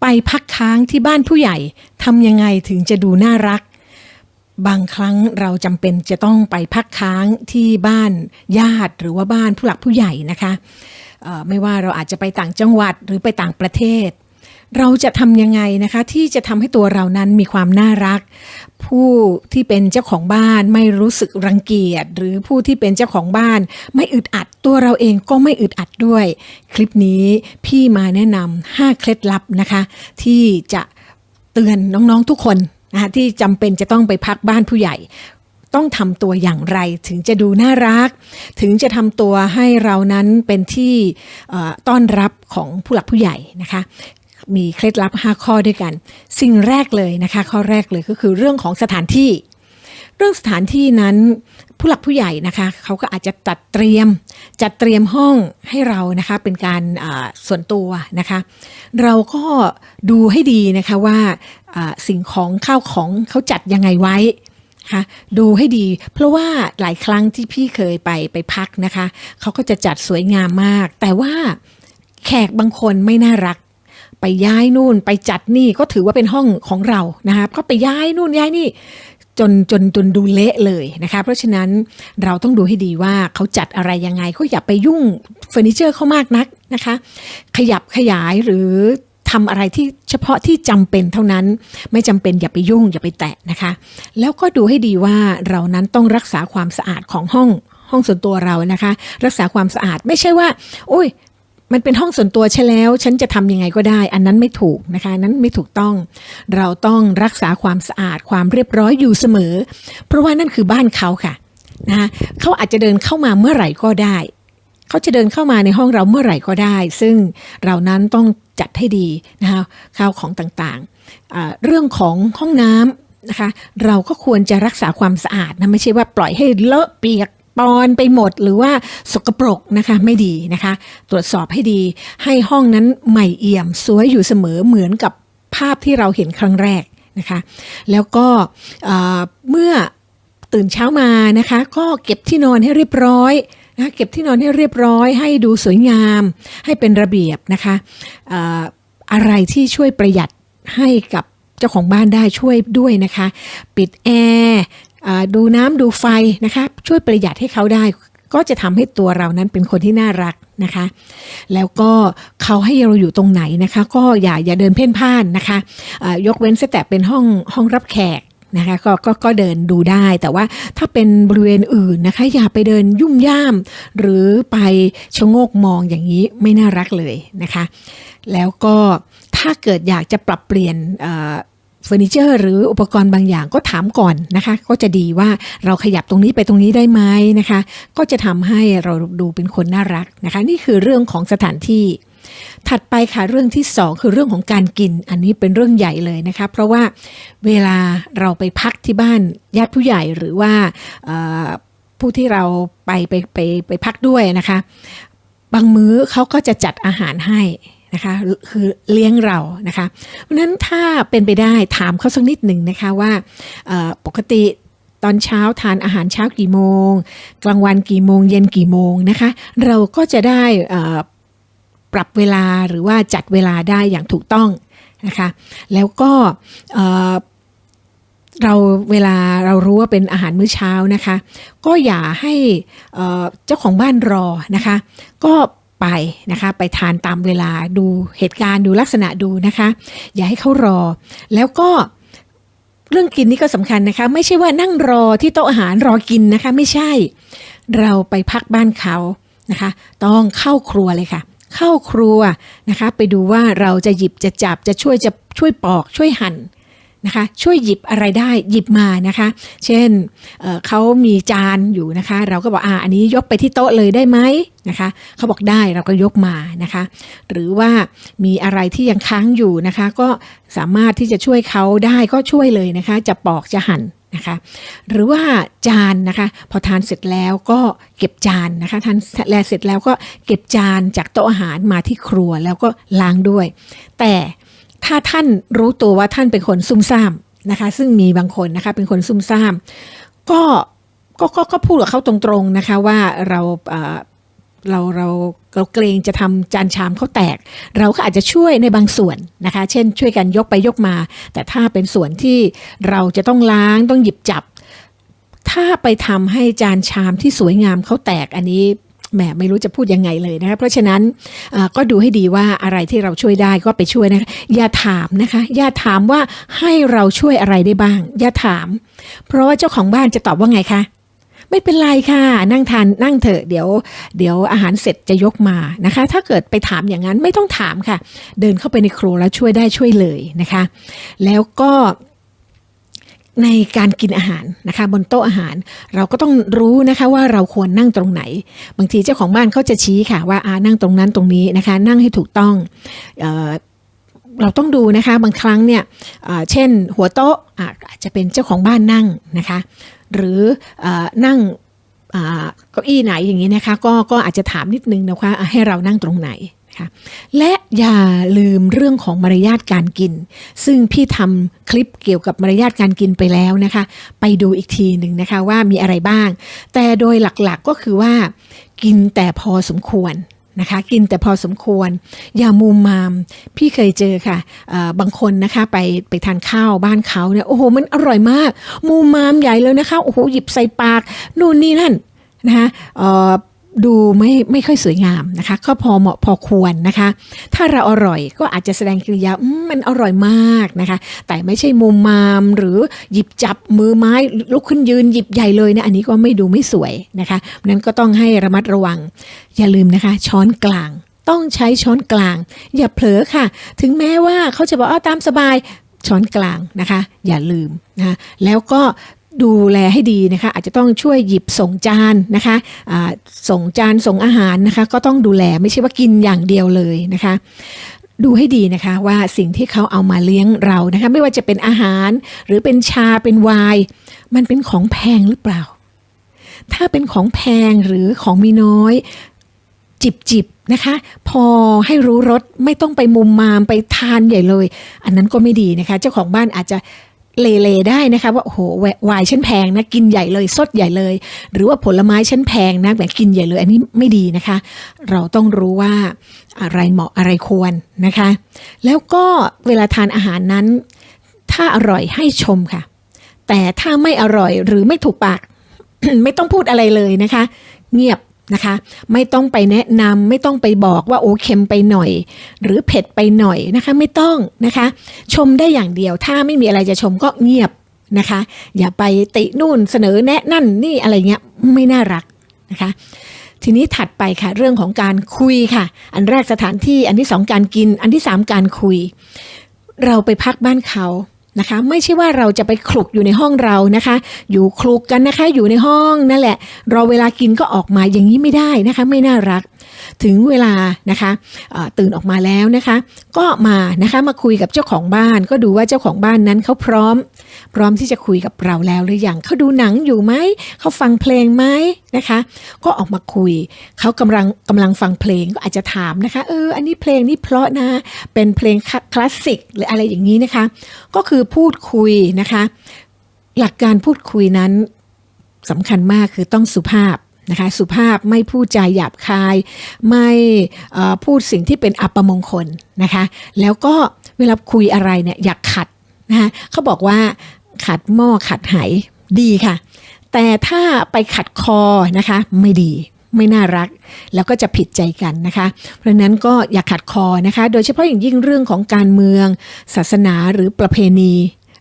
ไปพักค้างที่บ้านผู้ใหญ่ทำยังไงถึงจะดูน่ารัก บางครั้งเราจำเป็นจะต้องไปพักค้างที่บ้านญาติหรือว่าบ้านผู้หลักผู้ใหญ่นะคะไม่ว่าเราอาจจะไปต่างจังหวัดหรือไปต่างประเทศ เราจะทำยังไงนะคะที่จะทำให้ตัวเรานั้นมีความน่ารัก ผู้ที่เป็นเจ้าของบ้านไม่รู้สึกรังเกียจหรือผู้ที่เป็นเจ้าของบ้าน ไม่อึดอัดตัวเราเองก็ไม่อึดอัดด้วย คลิปนี้พี่มาแนะนำ5เคล็ดลับนะคะ ที่จะเตือนน้องๆทุกคนนะคะที่จำเป็นจะต้องไปพักบ้านผู้ใหญ่ต้องทำตัวอย่างไรถึงจะดูน่ารัก ถึงจะทำตัวให้เรานั้นเป็นที่ต้อนรับของผู้หลักผู้ใหญ่นะคะ มีเคล็ดลับ 5 ข้อด้วยกัน สิ่งแรกเลยนะคะ ข้อแรกเลยก็คือเรื่องของสถานที่ เรื่องสถานที่นั้นผู้หลักผู้ใหญ่นะคะเขาก็อาจจะจัดเตรียม จัดเตรียมห้องให้เรานะคะเป็นการส่วนตัวนะคะ เราก็ดูให้ดีนะคะว่าสิ่งของข้าวของเขาจัดยังไงไว้คะดูให้ดี เพราะว่าหลายครั้งที่พี่เคยไปไปพักนะคะเขาก็จะจัดสวยงามมาก แต่ว่าแขกบางคนไม่น่ารัก ไปย้ายนู่นไปจัดนี่ก็ถือว่าเป็นห้องของเรานะคะก็ไปย้ายนู่นย้ายนี่จนจนจนดูเละเลยนะคะ เพราะฉะนั้นเราต้องดูให้ดีว่าเขาจัดอะไรยังไงก็อย่าไปยุ่งเฟอร์นิเจอร์เขามากนักนะคะ ขยับขยายหรือทำอะไรที่เฉพาะที่จำเป็นเท่านั้น ไม่จำเป็นอย่าไปยุ่งอย่าไปแตะนะคะ แล้วก็ดูให้ดีว่าเรานั้นต้องรักษาความสะอาดของห้องห้องส่วนตัวเรานะคะ รักษาความสะอาดไม่ใช่ว่า โอ้ย มันเป็นห้องส่วนตัวใช่แล้ว ฉันจะทำยังไงก็ได้ อันนั้นไม่ถูกนะคะนั้นไม่ถูกต้อง เราต้องรักษาความสะอาดความเรียบร้อยอยู่เสมอ เพราะว่านั่นคือบ้านเขาค่ะนะคะเขาอาจจะเดินเข้ามาเมื่อไหร่ก็ได้เขาจะเดินเข้ามาในห้องเราเมื่อไหร่ก็ได้ ซึ่งเรานั้นต้องจัดให้ดีนะคะข้าวของต่างๆ เรื่องของห้องน้ำนะคะ เราก็ควรจะรักษาความสะอาดนะไม่ใช่ว่าปล่อยให้เลอะเปียก ปอนไปหมดหรือว่าสกปรกนะคะไม่ดีนะคะ ตรวจสอบให้ดีให้ห้องนั้นใหม่เอี่ยม สวยอยู่เสมอเหมือนกับภาพที่เราเห็นครั้งแรกนะคะ แล้วก็เมื่อตื่นเช้ามานะคะ ก็เก็บที่นอนให้เรียบร้อยนะเก็บที่นอนให้เรียบร้อย ให้ดูสวยงาม ให้เป็นระเบียบนะคะออะไรที่ช่วยประหยัดให้กับเจ้าของบ้านได้ช่วยด้วยนะคะ ปิดแอร์ ดูน้ำดูไฟนะคะช่วยประหยัดให้เขาได้ ก็จะทำให้ตัวเรานั้นเป็นคนที่น่ารักนะคะ แล้วก็เขาให้เราอยู่ตรงไหนนะคะ ก็อย่าอย่าเดินเพ่นพ่านนะคะอ่ายกเว้นแต่เป็นห้องห้องรับแขกนะคะกก็ก็เดินดูได้แต่ว่าถ้าเป็นบริเวณอื่นนะคะ อย่าไปเดินยุ่มย่าม หรือไปชะโงกมองอย่างนี้ไม่น่ารักเลยนะคะ แล้วก็ถ้าเกิดอยากจะปรับเปลี่ยน เฟอร์นิเจอร์หรืออุปกรณ์บางอย่างก็ถามก่อนนะคะ ก็จะดีว่าเราขยับตรงนี้ไปตรงนี้ได้ไหมนะคะ ก็จะทำให้เราดูเป็นคนน่ารักนะคะ นี่คือเรื่องของสถานที่ถัดไปค่ะเรื่องที่สองคือเรื่องของการกิน อันนี้เป็นเรื่องใหญ่เลยนะคะ เพราะว่าเวลาเราไปพักที่บ้านญาติผู้ใหญ่หรือว่าผู้ที่เราไปไปไปไปพักด้วยนะคะ บางมื้อเขาก็จะจัดอาหารให้ นะคะคือเลี้ยงเรานะคะเพราะฉะนั้นถ้าเป็นไปได้ถามเขาสักนิดหนึ่งนะคะว่าปกติตอนเช้าทานอาหารเช้ากี่โมง กลางวันกี่โมง เย็นกี่โมงนะคะ เราก็จะได้ปรับเวลาหรือว่าจัดเวลาได้อย่างถูกต้องนะคะ แล้วก็เอ่อเราเวลาเรารู้ว่าเป็นอาหารมื้อเช้านะคะ ก็อย่าให้เจ้าของบ้านรอนะคะ ก็ ไปนะคะไปทานตามเวลาดูเหตุการณ์ดูลักษณะดูนะคะ อย่าให้เขารอ แล้วก็เรื่องกินนี่ก็สำคัญนะคะ ไม่ใช่ว่านั่งรอที่โต๊ะอาหารรอกินนะคะ ไม่ใช่ เราไปพักบ้านเขานะคะ ต้องเข้าครัวเลยค่ะ เข้าครัวนะคะ ไปดูว่าเราจะหยิบจะจับจะช่วยจะช่วยปอกช่วยหั่น นะคะช่วยหยิบอะไรได้หยิบมานะคะ เช่นเเขามีจานอยู่นะคะ เราก็บอกอ่าอันนี้ยกไปที่โต๊ะเลยได้ไหมนะคะเขาบอกได้เราก็ยกมานะคะ หรือว่ามีอะไรที่ยังค้างอยู่นะคะ ก็สามารถที่จะช่วยเขาได้ก็ช่วยเลยนะคะ จะปอกจะหั่นนะคะหรือว่าจานนะคะ พอทานเสร็จแล้วก็เก็บจานนะคะทานแลเสร็จแล้วก็เก็บจานจากโต๊ะอาหารมาที่ครัวแล้วก็ล้างด้วย แต่ ถ้าท่านรู้ตัวว่าท่านเป็นคนซุ่มซ่ามนะคะ ซึ่งมีบางคนนะคะเป็นคนซุ่มซ่าม ก็ก็ก็ก็พูดกับเขาตรงๆนะคะว่าเราเราเราเราเกรงจะทำจานชามเขาแตก เราก็อาจจะช่วยในบางส่วนนะคะ เช่น ช่วยกันยกไปยกมา แต่ถ้าเป็นส่วนที่เราจะต้องล้างต้องหยิบจับ ถ้าไปทำให้จานชามที่สวยงามเขาแตกอันนี้ แหมไม่รู้จะพูดยังไงเลยนะคะเพราะฉะนั้นก็ดูให้ดีว่าอะไรที่เราช่วยได้ก็ไปช่วยนะคะอย่าถามนะคะอย่าถามว่าให้เราช่วยอะไรได้บ้าง อย่าถาม เพราะว่าเจ้าของบ้านจะตอบว่าไงคะไม่เป็นไรค่ะ นั่งทานนั่งเถอะเดี๋ยว เดี๋ยวอาหารเสร็จจะยกมานะคะ ถ้าเกิดไปถามอย่างนั้นไม่ต้องถามค่ะ เดินเข้าไปในครัวแล้วช่วยได้ช่วยเลยนะคะ แล้วก็ ในการกินอาหารนะคะ บนโต๊ะอาหาร เราก็ต้องรู้นะคะว่าเราควรนั่งตรงไหน บางทีเจ้าของบ้านเขาจะชี้ค่ะว่าอานั่งตรงนั้นตรงนี้นะคะ นั่งให้ถูกต้องเออเราต้องดูนะคะบางครั้งเนี่ยเเช่นหัวโต๊ะอาจจะเป็นเจ้าของบ้านนั่งนะคะ หรืออนั่งเก้าอี้ไหนอย่างนี้นะคะ ก็ก็อาจจะถามนิดนึงนะคะให้เรานั่งตรงไหน นะคะ และอย่าลืมเรื่องของมารยาทการกิน ซึ่งพี่ทำคลิปเกี่ยวกับมารยาทการกินไปแล้วนะคะ ไปดูอีกทีหนึ่งนะคะว่ามีอะไรบ้าง แต่โดยหลักๆก็คือว่า กินแต่พอสมควรนะคะกินแต่พอสมควร อย่ามุมมาม พี่เคยเจอค่ะเอ่อบางคนนะคะไปไปทานข้าวบ้านเขาเนี่ยโอ้โหมันอร่อยมากมุมมามใหญ่เลยนะคะโอ้โหหยิบใส่ปาก นู่นนี่นั่นนะคะ ดูไม่ไม่ค่อยสวยงามนะคะ ก็พอเหมาะพอควรนะคะ ถ้าเราอร่อยก็อาจจะแสดงกิริยามมันอร่อยมากนะคะ แต่ไม่ใช่มุมมามหรือหยิบจับมือไม้ลุกขึ้นยืนหยิบใหญ่เลยนะอันนี้ก็ไม่ดูไม่สวยนะคะนั้นก็ต้องให้ระมัดระวัง อย่าลืมนะคะ ช้อนกลางต้องใช้ช้อนกลาง อย่าเผลอค่ะ ถึงแม้ว่าเขาจะบอกอ้าวตามสบายช้อนกลางนะคะ อย่าลืมนะะแล้วก็ ดูแลให้ดีนะคะ อาจจะต้องช่วยหยิบส่งจานนะคะอ่าส่งจานส่งอาหารนะคะ ก็ต้องดูแลไม่ใช่ว่ากินอย่างเดียวเลยนะคะ ดูให้ดีนะคะว่าสิ่งที่เขาเอามาเลี้ยงเรานะคะ ไม่ว่าจะเป็นอาหาร หรือเป็นชาเป็นไวน์มันเป็นของแพงหรือเปล่า ถ้าเป็นของแพงหรือของมีน้อย จิบจิบนะคะ พอให้รู้รสไม่ต้องไปมุมมามไปทานใหญ่เลย อันนั้นก็ไม่ดีนะคะ เจ้าของบ้านอาจจะ เลเลได้นะคะว่าโอ้โหววายฉันแพงนะกินใหญ่เลยสดใหญ่เลย หรือว่าผลไม้ฉันแพงนะแบบกินใหญ่เลย อันนี้ไม่ดีนะคะ เราต้องรู้ว่าอะไรเหมาะอะไรควรนะคะ แล้วก็เวลาทานอาหารนั้น ถ้าอร่อยให้ชมค่ะ แต่ถ้าไม่อร่อยหรือไม่ถูกปาก ไม่ต้องพูดอะไรเลยนะคะ เงียบ นะคะ ไม่ต้องไปแนะนำไม่ต้องไปบอกว่าโอ้เค็มไปหน่อย หรือเผ็ดไปหน่อยนะคะไม่ต้องนะคะ ชมได้อย่างเดียวถ้าไม่มีอะไรจะชมก็เงียบนะคะ อย่าไปตินู่นเสนอแนะนั่นนี่อะไรเงี้ยไม่น่ารักนะคะ ทีนี้ถัดไปค่ะเรื่องของการคุยค่ะ อันแรกสถานที่อันที่สองการกิน อันที่สามการคุย เราไปพักบ้านเขา นะคะ ไม่ใช่ว่าเราจะไปคลุกอยู่ในห้องเรานะคะ อยู่คลุกกันนะคะอยู่ในห้องนั่นแหละ รอเวลากินก็ออกมาอย่างนี้ไม่ได้นะคะ ไม่น่ารัก ถึงเวลานะคะตื่นออกมาแล้วนะคะ ก็มานะคะมาคุยกับเจ้าของบ้าน ก็ดูว่าเจ้าของบ้านนั้นเขาพร้อม พร้อมที่จะคุยกับเราแล้วหรือยังเขาดูหนังอยู่ไหมเขาฟังเพลงไหมนะคะ ก็ออกมาคุยเขากำลังกำลังฟังเพลงก็อาจจะถามนะคะเอออันนี้เพลงนี้เพราะนะเป็นเพลงคลาสสิกหรืออะไรอย่างนี้นะคะ ก็คือพูดคุยนะคะ หลักการพูดคุยนั้นสำคัญมากคือต้องสุภาพนะคะสุภาพไม่พูดจาหยาบคาย ไม่พูดสิ่งที่เป็นอัปมงคลนะคะแล้วก็เวลาคุยอะไรเนี่ยอยากขัดนะคะเขาบอกว่าขัดหม้อขัดไหดีค่ะ แต่ถ้าไปขัดคอนะคะไม่ดี ไม่น่ารัก แล้วก็จะผิดใจกันนะคะ เพราะนั้นก็อย่าขัดคอนะคะ โดยเฉพาะอย่างยิ่งเรื่องของการเมือง ศาสนาหรือประเพณี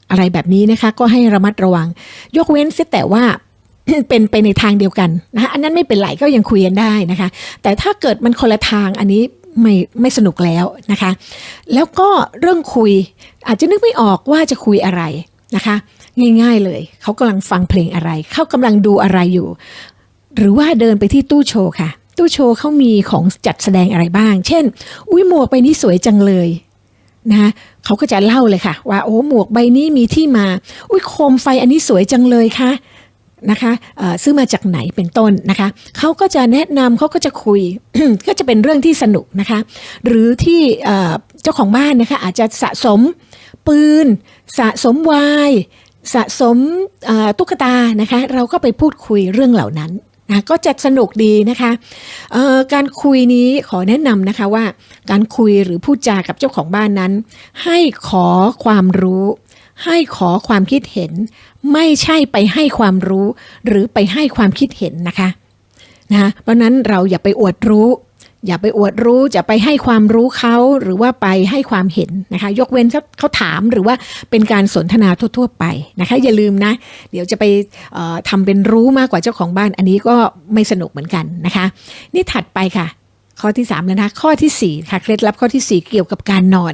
อะไรแบบนี้นะคะ ก็ให้ระมัดระวัง ยกเว้นเสียแต่ว่าเป็นไปในทางเดียวกันนะคะอันนั้นไม่เป็นไรก็ยังคุยกันได้นะคะ แต่ถ้าเกิดมันคนละทางอันนี้ไม่ไม่สนุกแล้วนะคะ แล้วก็เรื่องคุยอาจจะนึกไม่ออกว่าจะคุยอะไรนะคะ ง่ายๆเลย เขากำลังฟังเพลงอะไร เขากำลังดูอะไรอยู่ หรือว่าเดินไปที่ตู้โชว์ค่ะ ตู้โชว์เขามีของจัดแสดงอะไรบ้าง เช่น อุ้ยหมวกใบนี้สวยจังเลยนะคะเขาก็จะเล่าเลยค่ะ ว่าโอ้หมวกใบนี้มีที่มา อุ้ยโคมไฟอันนี้สวยจังเลยค่ะนะคะซื้อมาจากไหนเป็นต้นนะคะเขาก็จะแนะนำเขาก็จะคุยก็จะเป็นเรื่องที่สนุกนะคะ หรือที่เจ้าของบ้านนะคะอาจจะสะสมปืน สะสมวาย สะสมตุ๊กตานะคะ เราก็ไปพูดคุยเรื่องเหล่านั้น นะก็จะสนุกดีนะคะการคุยนี้ขอแนะนำนะคะว่า การคุยหรือพูดจากับเจ้าของบ้านนั้น ให้ขอความรู้ ให้ขอความคิดเห็น ไม่ใช่ไปให้ความรู้ หรือไปให้ความคิดเห็นนะคะนะเพราะนั้นเราอย่าไปอวดรู้ อย่าไปอวดรู้จะไปให้ความรู้เขาหรือว่าไปให้ความเห็นนะคะ ยกเว้นเขาเขาถามหรือว่าเป็นการสนทนาทั่ว ๆ ไปนะคะ อย่าลืมนะ เดี๋ยวจะไปเอ่อทำเป็นรู้มากกว่าเจ้าของบ้าน อันนี้ก็ไม่สนุกเหมือนกันนะคะ นี่ถัดไปค่ะ ข้อที่3แล้วนะข้อทีสี่4ค่ะเคล็ดลับข้อทีสี่ 4 เกี่ยวกับการนอน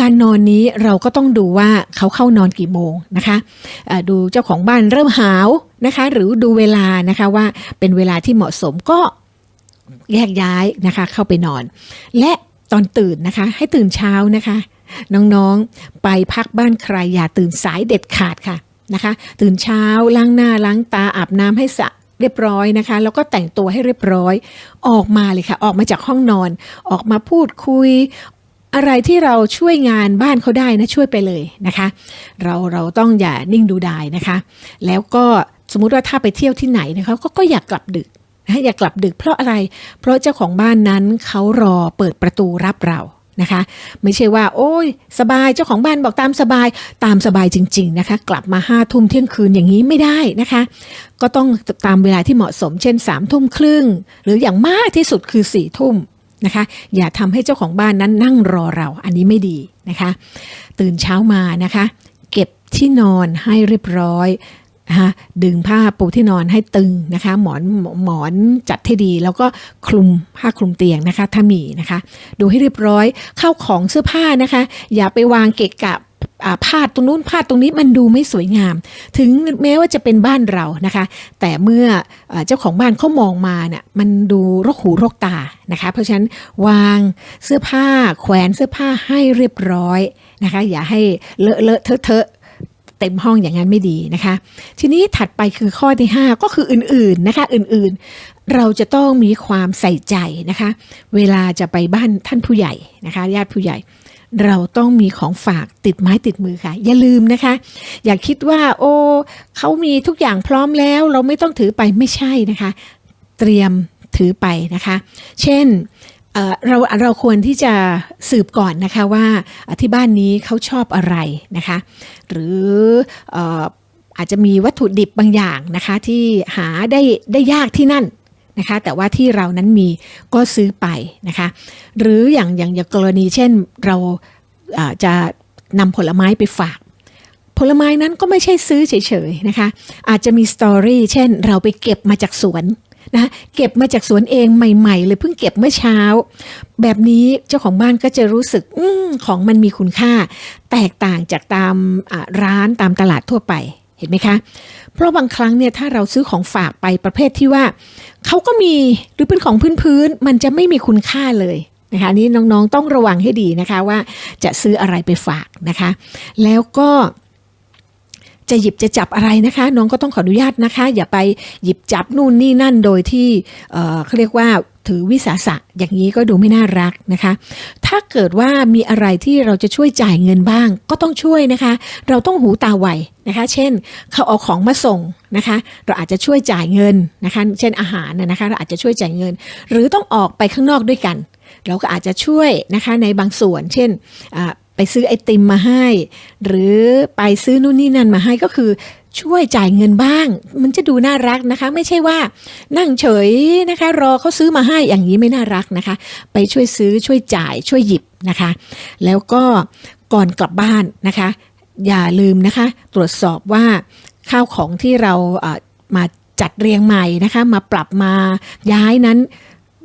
การนอนนี้เราก็ต้องดูว่าเขาเข้านอนกี่โมงนะคะดูเจ้าของบ้านเริ่มหาวนะคะ หรือดูเวลานะคะว่าเป็นเวลาที่เหมาะสมก็ แยกย้ายนะคะ เข้าไปนอน และตอนตื่นนะคะ ให้ตื่นเช้านะคะ น้องๆไปพักบ้านใครอย่าตื่นสายเด็ดขาดค่ะนะคะ ตื่นเช้าล้างหน้าล้างตาอาบน้ำให้สะเรียบร้อยนะคะ แล้วก็แต่งตัวให้เรียบร้อย ออกมาเลยค่ะ ออกมาจากห้องนอน ออกมาพูดคุยอะไรที่เราช่วยงานบ้านเขาได้นะช่วยไปเลยนะคะ เราเราต้องอย่านิ่งดูดายนะคะ แล้วก็สมมุติว่าถ้าไปเที่ยวที่ไหนนะคะก็ก็อยากกลับดึก นะอย่ากลับดึกเพราะอะไร เพราะเจ้าของบ้านนั้นเขารอเปิดประตูรับเรานะคะ ไม่ใช่ว่า โอ้ย สบายเจ้าของบ้านบอกตามสบายตามสบายจริง ๆนะคะ กลับมาห้าทุ่มเที่ยงคืนอย่างนี้ไม่ได้นะคะ ก็ต้องตามเวลาที่เหมาะสมเช่น3ามทุ่มครึ่ง หรืออย่างมากที่สุดคือ4ี่ทุ่มนะคะ อย่าทำให้เจ้าของบ้านนั้นนั่งรอเราอันนี้ไม่ดีนะคะ ตื่นเช้ามานะคะ เก็บที่นอนให้เรียบร้อย นะคะดึงผ้าปูที่นอนให้ตึงนะคะ หมอนหมอนจัดให้ดี แล้วก็คลุมผ้าคลุมเตียงนะคะ ถ้ามีนะคะ ดูให้เรียบร้อยเข้าของเสื้อผ้านะคะ อย่าไปวางเกะกะอ่าพาดตรงนู้นพาดตรงนี้มันดูไม่สวยงาม ถึงแม้ว่าจะเป็นบ้านเรานะคะ แต่เมื่อเอ่อเจ้าของบ้านเขามองมาเนี่ยมันดูรกหูรกตานะคะ เพราะฉะนั้นวางเสื้อผ้าแขวนเสื้อผ้าให้เรียบร้อยนะคะ อย่าให้เลอะเลอะเทอะเทอะ เต็มห้องอย่างนั้นไม่ดีนะคะ ทีนี้ถัดไปคือข้อที่ 5 ก็คืออื่นๆนะคะอื่นๆ เราจะต้องมีความใส่ใจนะคะ เวลาจะไปบ้านท่านผู้ใหญ่นะคะญาติผู้ใหญ่เราต้องมีของฝากติดไม้ติดมือค่ะ อย่าลืมนะคะ อย่าคิดว่า โอ้เขามีทุกอย่างพร้อมแล้ว เราไม่ต้องถือไปไม่ใช่นะคะ เตรียมถือไปนะคะ เช่น เราเราควรที่จะสืบก่อนนะคะว่าที่บ้านนี้เขาชอบอะไรนะคะ หรืออาจจะมีวัตถุดิบบางอย่างนะคะที่หาได้ได้ยากที่นั่นนะคะแต่ว่าที่เรานั้นมีก็ซื้อไปนะคะหรืออย่างอย่างอย่างกรณีเช่นเราจะนำผลไม้ไปฝาก ผลไม้นั้นก็ไม่ใช่ซื้อเฉยๆนะคะอาจจะมีสตอรี่เช่นเราไปเก็บมาจากสวน นะเก็บมาจากสวนเองใหม่ๆเลยเพิ่งเก็บเมื่อเช้า แบบนี้เจ้าของบ้านก็จะรู้สึกอของมันมีคุณค่า แตกต่างจากตามร้านตามตลาดทั่วไปเห็นไหมคะ เพราะบางครั้งเนี่ยถ้าเราซื้อของฝากไปประเภทที่ว่าเขาก็มีหรือเป็นของพื้นๆมันจะไม่มีคุณค่าเลยนะคะนนี้น้องๆต้องระวังให้ดีนะคะว่าจะซื้ออะไรไปฝากนะคะ แล้วก็ จะหยิบจะจับอะไรนะคะ น้องก็ต้องขออนุญาตนะคะ อย่าไปหยิบจับนู่นนี่นั่นโดยที่เอ่อเขาเรียกว่าถือวิสาสะอย่างนี้ก็ดูไม่น่ารักนะคะ ถ้าเกิดว่ามีอะไรที่เราจะช่วยจ่ายเงินบ้าง ก็ต้องช่วยนะคะ เราต้องหูตาไวนะคะ เช่น เขาเอาของมาส่งนะคะ เราอาจจะช่วยจ่ายเงินนะคะ เช่นอาหารนะนะคะ เราอาจจะช่วยจ่ายเงิน หรือต้องออกไปข้างนอกด้วยกัน เราก็อาจจะช่วยนะคะในบางส่วน เช่นอ่า ไปซื้อไอติมมาให้ หรือไปซื้อนู่นนี่นั่นมาให้ก็คือช่วยจ่ายเงินบ้าง มันจะดูน่ารักนะคะ ไม่ใช่ว่านั่งเฉยนะคะ รอเขาซื้อมาให้อย่างนี้ไม่น่ารักนะคะ ไปช่วยซื้อช่วยจ่ายช่วยหยิบนะคะ แล้วก็ก่อนกลับบ้านนะคะ อย่าลืมนะคะ ตรวจสอบว่าข้าวของที่เรามาจัดเรียงใหม่นะคะ มาปรับมาย้ายนั้น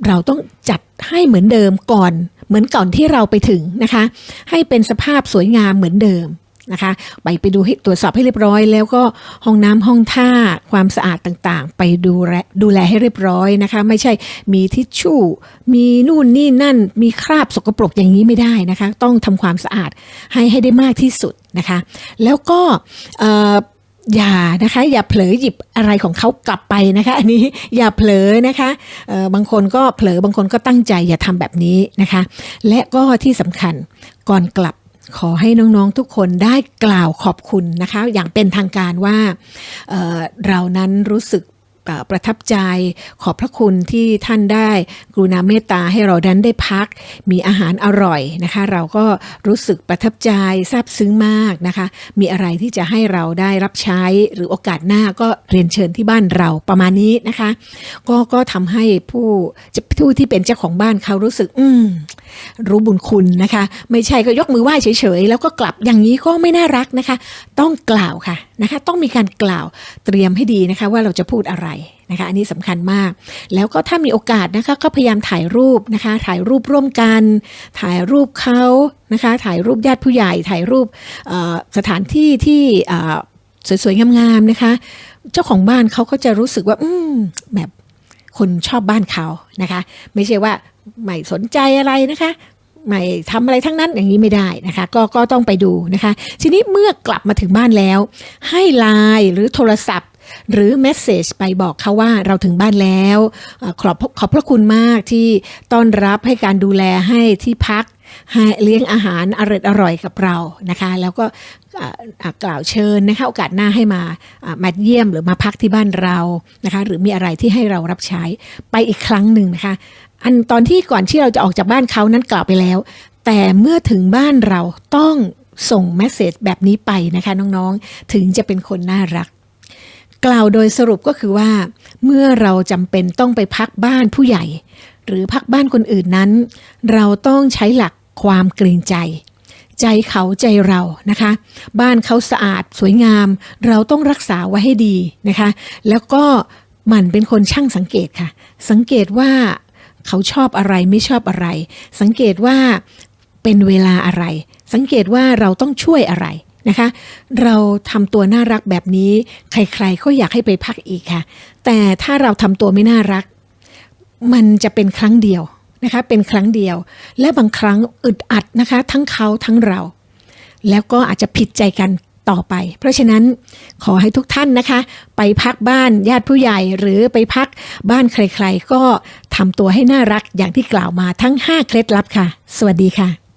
เราต้องจัดให้เหมือนเดิมก่อน เหมือนก่อนที่เราไปถึงนะคะ ให้เป็นสภาพสวยงามเหมือนเดิมนะคะไปไปดูให้ตรวจสอบให้เรียบร้อย แล้วก็ห้องน้ำห้องท่าความสะอาดต่างๆ ไปดูแลดูแลให้เรียบร้อยนะคะ ไม่ใช่มีทิชชู่ มีนู่นนี่นั่น มีคราบสกปรกอย่างนี้ไม่ได้นะคะ ต้องทำความสะอาดให้ให้ได้มากที่สุดนะคะ แล้วก็ อย่านะคะ อย่าเผลอหยิบอะไรของเขากลับไปนะคะ อันนี้อย่าเผลอนะคะเอ่อบางคนก็เผลอบางคนก็ตั้งใจอย่าทำแบบนี้นะคะ และก็ที่สำคัญก่อนกลับขอให้น้องๆทุกคนได้กล่าวขอบคุณนะคะ อย่างเป็นทางการว่าเเรานั้นรู้สึก ประทับใจ ขอบพระคุณที่ท่านได้กรุณาเมตตาให้เราดันได้พัก มีอาหารอร่อยนะคะ เราก็รู้สึกประทับใจซาบซึ้งมากนะคะ มีอะไรที่จะให้เราได้รับใช้ หรือโอกาสหน้าก็เรียนเชิญที่บ้านเราประมาณนี้นะคะ ก็ก็ทำให้ผู้จะผู้ที่เป็นเจ้าของบ้านเขารู้สึก อืมรู้บุญคุณนะคะ ไม่ใช่ก็ยกมือไหว้เฉยๆแล้วก็กลับอย่างนี้ก็ไม่น่ารักนะคะ ต้องกล่าวค่ะ นะคะต้องมีการกล่าวเตรียมให้ดีนะคะว่าเราจะพูดอะไรนะคะอันนี้สำคัญมาก แล้วก็ถ้ามีโอกาสนะคะก็พยายามถ่ายรูปนะคะถ่ายรูปร่วมกัน ถ่ายรูปเขานะคะถ่ายรูปญาติผู้ใหญ่ ถ่ายรูปสถานที่ที่สวยๆงามๆนะคะ เจ้าของบ้านเขาก็จะรู้สึกว่าอืมแบบคนชอบบ้านเขานะคะ ไม่ใช่ว่าไม่สนใจอะไรนะคะ ไม่ทำอะไรทั้งนั้นอย่างนี้ไม่ได้นะคะก็ก็ต้องไปดูนะคะ ทีนี้เมื่อกลับมาถึงบ้านแล้ว ให้ไลน์หรือโทรศัพท์ หรือเมสเซจไปบอกเขาว่าเราถึงบ้านแล้วขอบขอบพระคุณมากที่ต้อนรับให้การดูแลให้ที่พักให้เลี้ยงอาหารอร่อยอร่อยกับเรานะคะ แล้วก็กล่าวเชิญนะคะโอกาสหน้าให้มาอ่ามาเยี่ยมหรือมาพักที่บ้านเรานะคะ หรือมีอะไรที่ให้เรารับใช้ไปอีกครั้งหนึ่งนะคะ อันตอนที่ก่อนที่เราจะออกจากบ้านเขานั้นกล่าวไปแล้ว แต่เมื่อถึงบ้านเราต้องส่งเมสเซจแบบนี้ไปนะคะน้องๆ ถึงจะเป็นคนน่ารัก กล่าวโดยสรุปก็คือว่า เมื่อเราจำเป็นต้องไปพักบ้านผู้ใหญ่ หรือพักบ้านคนอื่นนั้น เราต้องใช้หลักความเกรงใจ ใจเขาใจเรานะคะ บ้านเขาสะอาดสวยงาม เราต้องรักษาไว้ให้ดีนะคะ แล้วก็หมันเป็นคนช่างสังเกตค่ะ สังเกตว่า เขาชอบอะไรไม่ชอบอะไร สังเกตว่าเป็นเวลาอะไร สังเกตว่าเราต้องช่วยอะไรนะคะ เราทำตัวน่ารักแบบนี้ ใครๆก็อยากให้ไปพักอีกค่ะ แต่ถ้าเราทำตัวไม่น่ารัก มันจะเป็นครั้งเดียวนะคะ เป็นครั้งเดียว และบางครั้งอึดอัดนะคะ ทั้งเขาทั้งเรา แล้วก็อาจจะผิดใจกัน ต่อไป เพราะฉะนั้นขอให้ทุกท่านนะคะ ไปพักบ้านญาติผู้ใหญ่หรือไปพักบ้านใครๆ ก็ทำตัวให้น่ารักอย่างที่กล่าวมาทั้ง 5 เคล็ดลับค่ะ สวัสดีค่ะ